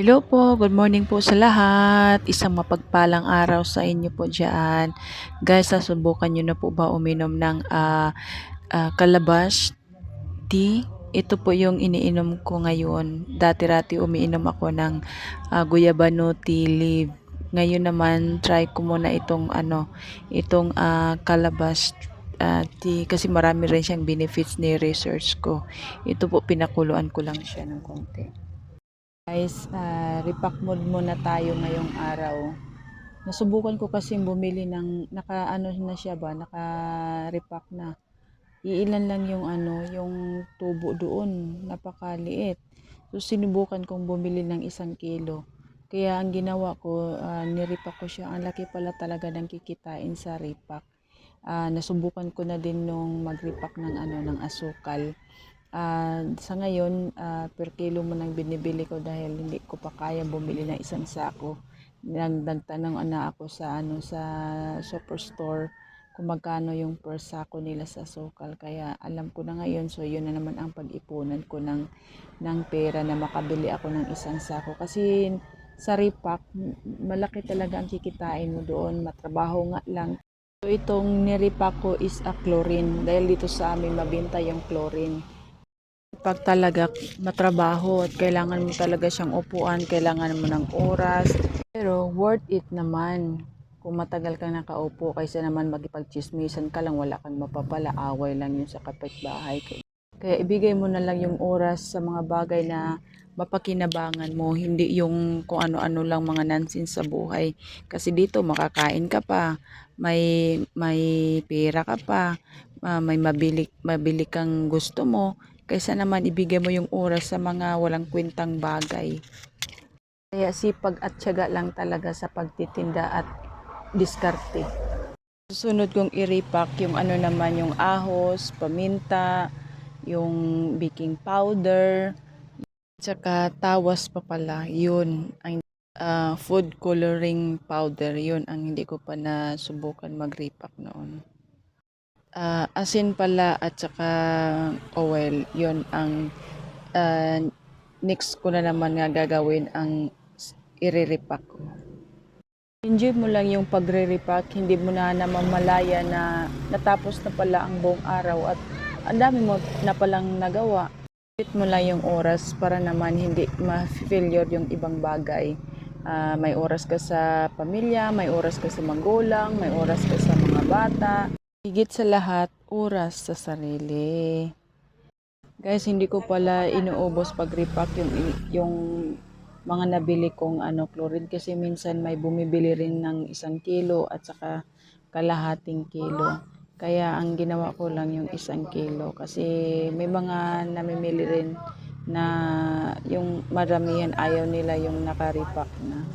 Hello po, good morning po sa lahat. Isang mapagpalang araw sa inyo po dyan. Guys, nasubukan nyo na po ba uminom ng ah, ah, calabash tea? Ito po yung iniinom ko ngayon. Dati-rati umiinom ako ng ah, guyabano tea leaf. Ngayon naman, try ko muna itong ano, itong ah, calabash ah, tea kasi marami rin siyang benefits ni research ko. Ito po pinakuluan ko lang siya ng konti. Guys, ah, repack mode muna tayo ngayong araw. Nasubukan ko kasi bumili ng naka ano na siya ba, naka repack na. Iilan lang yung ano, yung tubo doon, napakaliit. So sinubukan kong bumili ng isang kilo. Kaya ang ginawa ko, ah, nirepack ko siya. Ang laki pala talaga ng kikitain sa repack. Ah, nasubukan ko na din nung mag-repack ng ano ng asukal. Ah, sa ngayon, ah, per kilo mo nang binibili ko dahil hindi ko pa kaya bumili ng isang sako. Nag nagtanong na ako sa ano sa superstore kung magkano yung per sako nila sa sukal. Kaya alam ko na ngayon, so yun na naman ang pag-ipunan ko ng ng pera na makabili ako ng isang sako. Kasi sa repack, malaki talaga ang kikitain mo doon. Matrabaho nga lang. So itong nirepack ko is a chlorine dahil dito sa amin mabinta yung chlorine pag talaga matrabaho at kailangan mo talaga siyang upuan, kailangan mo ng oras. Pero worth it naman kung matagal kang nakaupo kaysa naman magipagchismisan ka lang, wala kang mapapala, away lang yun sa kapitbahay. Kaya ibigay mo na lang yung oras sa mga bagay na mapakinabangan mo, hindi yung kung ano-ano lang mga nonsense sa buhay. Kasi dito makakain ka pa, may may pera ka pa, ah, may mabili mabili kang gusto mo, kaysa naman ibigay mo yung oras sa mga walang kwentang bagay. Kaya sipag at tiyaga lang talaga sa pagtitinda at diskarte. Susunod kong i-repack yung ano naman yung ahos, paminta, yung baking powder, tsaka tawas pa pala. Yun, ang ah, food coloring powder. Yun ang hindi ko pa nasubukan mag-repack noon. Ah, asin pala at saka oil. Yun ang ah, next ko na naman nga gagawin ang i-repack ko. Enjoy mo lang yung pagre-repack, hindi mo na namamalaya na natapos na pala ang buong araw at ang dami mo na palang nagawa. Fit mo lang yung oras para naman hindi ma-failure yung ibang bagay. Ah, may oras ka sa pamilya, may oras ka sa magulang, may oras ka sa mga bata. Higit sa lahat, oras sa sarili. Guys, hindi ko pala inuubos pag repack yung yung mga nabili kong ano chlorine kasi minsan may bumibili rin ng isang kilo at saka kalahating kilo. Kaya ang ginawa ko lang yung isang kilo kasi may mga namimili rin na yung maramihan ayaw nila yung naka-repack na.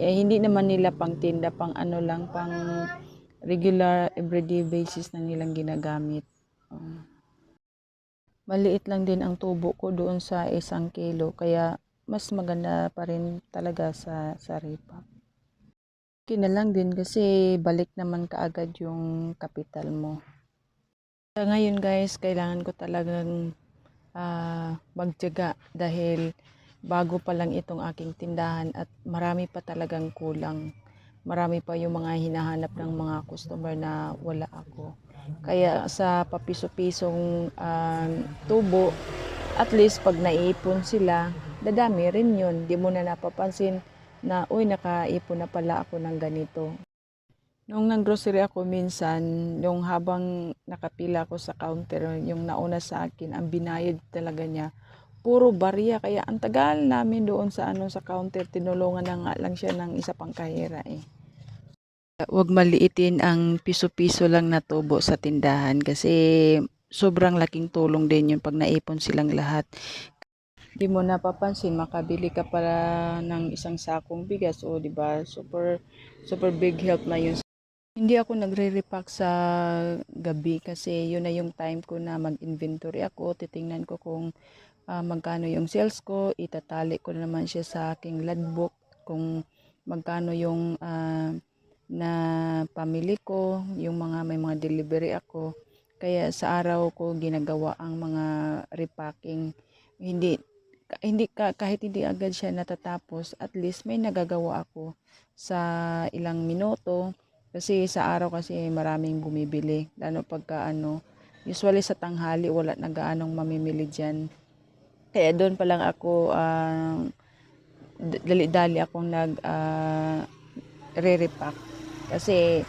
Eh, hindi naman nila pang tinda, pang ano lang, pang regular everyday basis na nilang ginagamit. Oh. Maliit lang din ang tubo ko doon sa isang kilo, kaya mas maganda pa rin talaga sa, sa repack. Okay na lang din kasi balik naman kaagad yung kapital mo. Sa ngayon guys, kailangan ko talagang ah, magtiyaga dahil bago pa lang itong aking tindahan at marami pa talagang kulang. Marami pa yung mga hinahanap ng mga customer na wala ako. Kaya sa papiso-pisong um, tubo, at least pag naipon sila, dadami rin yun. Di mo na napapansin na, uy, nakaipon na pala ako ng ganito. Nung nang-grocery ako minsan, yung habang nakapila ako sa counter, yung nauna sa akin, ang binayad talaga niya, puro barya. Kaya ang tagal namin doon sa ano sa counter, tinulungan na nga lang siya ng isa pang kahira eh. Huwag maliitin ang piso-piso lang na tubo sa tindahan kasi sobrang laking tulong din yun pag naipon silang lahat. Di mo napapansin, makabili ka para ng isang sakong bigas o di ba super super big help na yun. Hindi ako nagre-repack sa gabi kasi yun na yung time ko na mag-inventory ako. Titingnan ko kung ah, magkano yung sales ko. Itatali ko naman siya sa aking logbook kung magkano yung ah, na pamili ko, yung mga may mga delivery ako. Kaya sa araw ko ginagawa ang mga repacking. Hindi hindi ka, kahit hindi agad siya natatapos, at least may nagagawa ako sa ilang minuto. Kasi sa araw kasi maraming bumibili. Lalo pagka ano, usually sa tanghali wala na gaanong mamimili dyan. Kaya doon pa lang ako, d- dali-dali akong nag, ah, re-repack. Kasi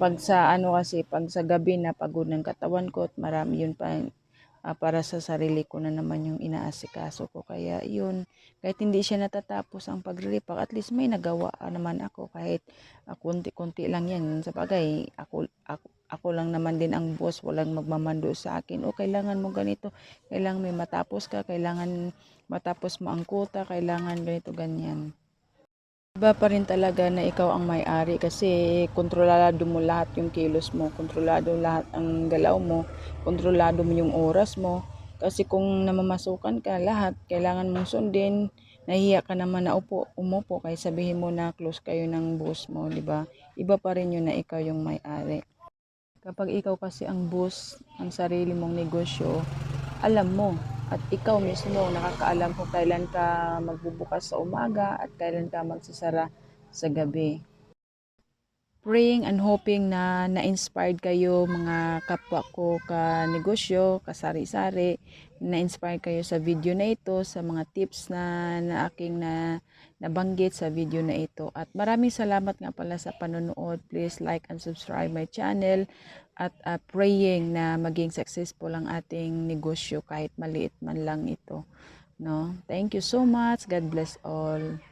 pag sa ano kasi, pag sa gabi na pagod ng katawan ko at marami yun pa ah, para sa sarili ko na naman yung inaasikaso ko. Kaya yun, kahit hindi siya natatapos ang pagre-repack, at least may nagawa naman ako kahit ah, kunti-kunti lang yan. Sa bagay, ako, ako, ako lang naman din ang boss, walang magmamando sa akin. O kailangan mo ganito, kailangan may matapos ka, kailangan matapos mo ang quota, kailangan ganito, ganyan. Iba pa rin talaga na ikaw ang may-ari kasi kontrolado mo lahat yung kilos mo, kontrolado lahat ang galaw mo, kontrolado mo yung oras mo. Kasi kung namamasukan ka lahat, kailangan mong sundin, nahiya ka naman na upo, umupo, kaya sabihin mo na close kayo ng boss mo, di ba? Iba pa rin yun na ikaw yung may-ari. Kapag ikaw kasi ang boss ng sarili mong negosyo, alam mo at ikaw mismo nakakaalam kung kailan ka magbubukas sa umaga at kailan ka magsasara sa gabi. Praying and hoping na na-inspired kayo mga kapwa ko ka negosyo, kasari-sari, na-inspire kayo sa video na ito, sa mga tips na, na aking na nabanggit sa video na ito. At maraming salamat nga pala sa panonood. Please like and subscribe my channel at uh, praying na maging successful ang ating negosyo kahit maliit man lang ito. No? Thank you so much. God bless all.